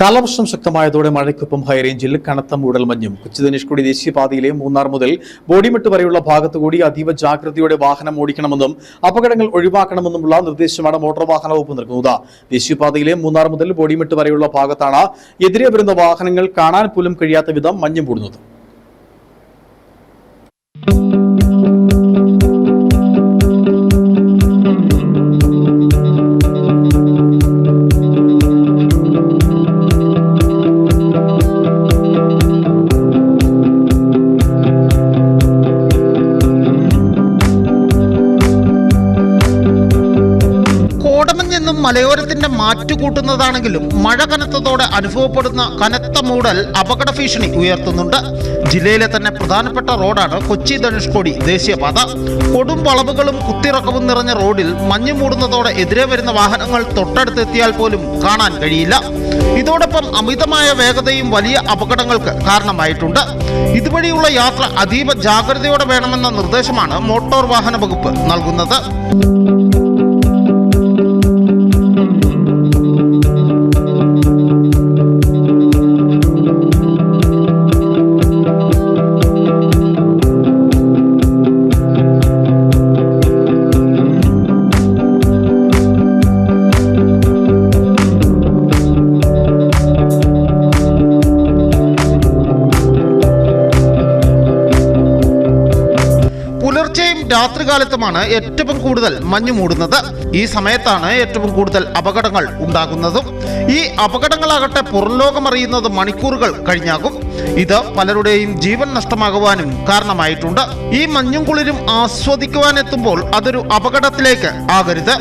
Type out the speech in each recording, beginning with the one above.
കാലവർഷം ശക്തമായതോടെ മഴയ്ക്കൊപ്പം ഹൈറേഞ്ചിൽ കനത്ത മൂടൽമഞ്ഞും കൊച്ചി ധനുഷ്കുടി ദേശീയപാതയിലെ മൂന്നാർ മുതൽ ബോഡിമെട്ട് വരെയുള്ള ഭാഗത്തുകൂടി അതീവ ജാഗ്രതയോടെ വാഹനം ഓടിക്കണമെന്നും അപകടങ്ങൾ ഒഴിവാക്കണമെന്നുമുള്ള നിർദ്ദേശമാണ് മോട്ടോർ വാഹന വകുപ്പ് നൽകുന്നത്. ദേശീയപാതയിലെ മൂന്നാർ മുതൽ ബോഡിമെട്ട് വരെയുള്ള ഭാഗത്താണ് എതിരെ വരുന്ന വാഹനങ്ങൾ കാണാൻ പോലും കഴിയാത്ത വിധം മഞ്ഞ് മൂടുന്നത്. കോടമഞ്ഞെന്നും മലയോരത്തിന്റെ മാറ്റുകൂട്ടുന്നതാണെങ്കിലും മഴ കനത്തതോടെ അനുഭവപ്പെടുന്ന കനത്ത മൂടൽ അപകട ഭീഷണി ഉയർത്തുന്നുണ്ട്. ജില്ലയിലെ തന്നെ പ്രധാനപ്പെട്ട റോഡാണ് കൊച്ചി ധനുഷ്കോടി ദേശീയപാത. കൊടും വളവുകളും കുത്തിറക്കവും നിറഞ്ഞ റോഡിൽ മഞ്ഞു മൂടുന്നതോടെ എതിരെ വരുന്ന വാഹനങ്ങൾ തൊട്ടടുത്തെത്തിയാൽ പോലും കാണാൻ കഴിയില്ല. ഇതോടൊപ്പം അമിതമായ വേഗതയും വലിയ അപകടങ്ങൾക്ക് കാരണമായിട്ടുണ്ട്. ഇതുവഴിയുള്ള യാത്ര അതീവ ജാഗ്രതയോടെ വേണമെന്ന നിർദ്ദേശമാണ് മോട്ടോർ വാഹന വകുപ്പ് നൽകുന്നത്. രാത്രികാലത്തുമാണ് ഏറ്റവും കൂടുതൽ മഞ്ഞ് മൂടുന്നത്. ഈ സമയത്താണ് ഏറ്റവും കൂടുതൽ അപകടങ്ങൾ ഉണ്ടാകുന്നതും. ഈ അപകടങ്ങളാകട്ടെ പുറംലോകം അറിയുന്നത് മണിക്കൂറുകൾ കഴിഞ്ഞാകും. ഇത് പലരുടെയും ജീവൻ നഷ്ടമാകുവാനും കാരണമായിട്ടുണ്ട്. ഈ മഞ്ഞും കുളിരും ആസ്വദിക്കുവാനെത്തുമ്പോൾ അതൊരു അപകടത്തിലേക്ക് ആകരുത്.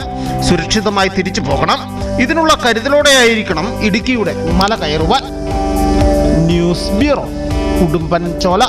സുരക്ഷിതമായി തിരിച്ചു പോകണം. ഇതിനുള്ള കരുതലോടെയായിരിക്കണം ഇടുക്കിയുടെ മല കയറുവാൻ. ന്യൂസ് ബ്യൂറോ കുടുംബൻ ചോല